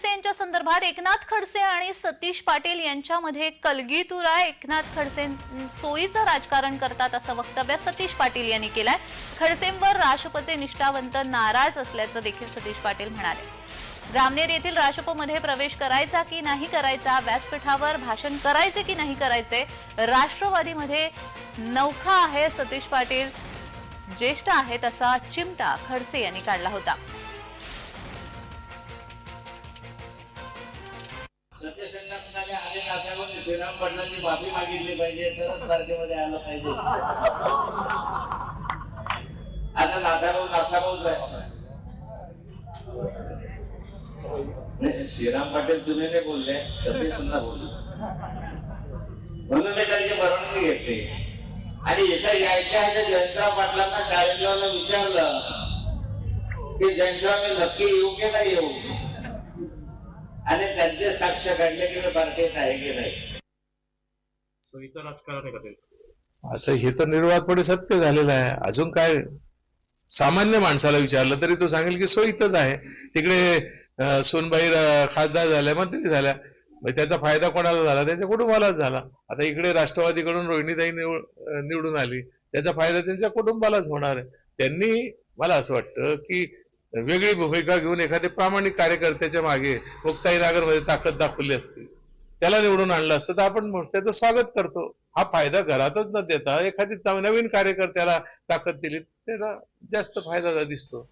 खडसे यांच्या संदर्भात एकनाथ खडसे आणि सतीश पाटील यांच्यामध्ये कलगीतुरा. एकनाथ खडसे सोयीचं राजकारण करतात असं वक्तव्य सतीश पाटील यांनी केलंय. खडसेंवर राष्ट्रपचे निष्ठावंत नाराज असल्याचं देखील सतीश पाटील म्हणाले. जामनेर येथील राष्ट्रपमध्ये प्रवेश करायचा की नाही करायचा व्यासपीठावर भाषण करायचे की नाही करायचे राष्ट्रवादीमध्ये नौखा आहे सतीश पाटील ज्येष्ठ आहेत असा चिमटा खडसे यांनी काढला होता. सत्यसंघटनाने अनेक आशावर श्रीराम पाटलांची माफी मागितली पाहिजे तरच पार्टीमध्ये आलं पाहिजे. आता नाथाभाऊ नाथाभाऊच आहे नाही, श्रीराम पाटील तुम्ही नाही बोलले सत्यसंघ बोलले म्हणून मी त्यांची परवानगी घेतली. आणि इथं यायच्या आधी जयंतराव पाटलांना शाळेला विचारलं की जयंतराव मी नक्की येऊ की नाही येऊ? आणि त्यांचे साक्ष काढले की मी पार्टीत आहे की नाही? राजकारण आता हे तर निर्वाळपणे सत्य झालेलं आहे. अजून काय सामान्य माणसाला विचारलं तरी तो सांगेल की सोयीच आहे. तिकडे सोनबाई खासदार झाल्या मंत्री झाल्या. मग त्याचा फायदा कोणाला झाला? त्याच्या कुटुंबालाच झाला. आता इकडे राष्ट्रवादीकडून रोहिणीताई निवड निवडून आली. त्याचा फायदा त्यांच्या कुटुंबालाच होणार आहे. त्यांनी मला असं वाटतं की वेगळी भूमिका घेऊन एखाद्या प्रामाणिक कार्यकर्त्याच्या मागे मुक्ताई नगरमध्ये ताकद दाखवली असती. त्याला निवडून आणलं असतं. तर आपण त्याचं स्वागत करतो. हा फायदा घरातच न देता एखादी नवीन कार्यकर्त्याला ताकद दिली त्याला जास्त फायदा दिसतो.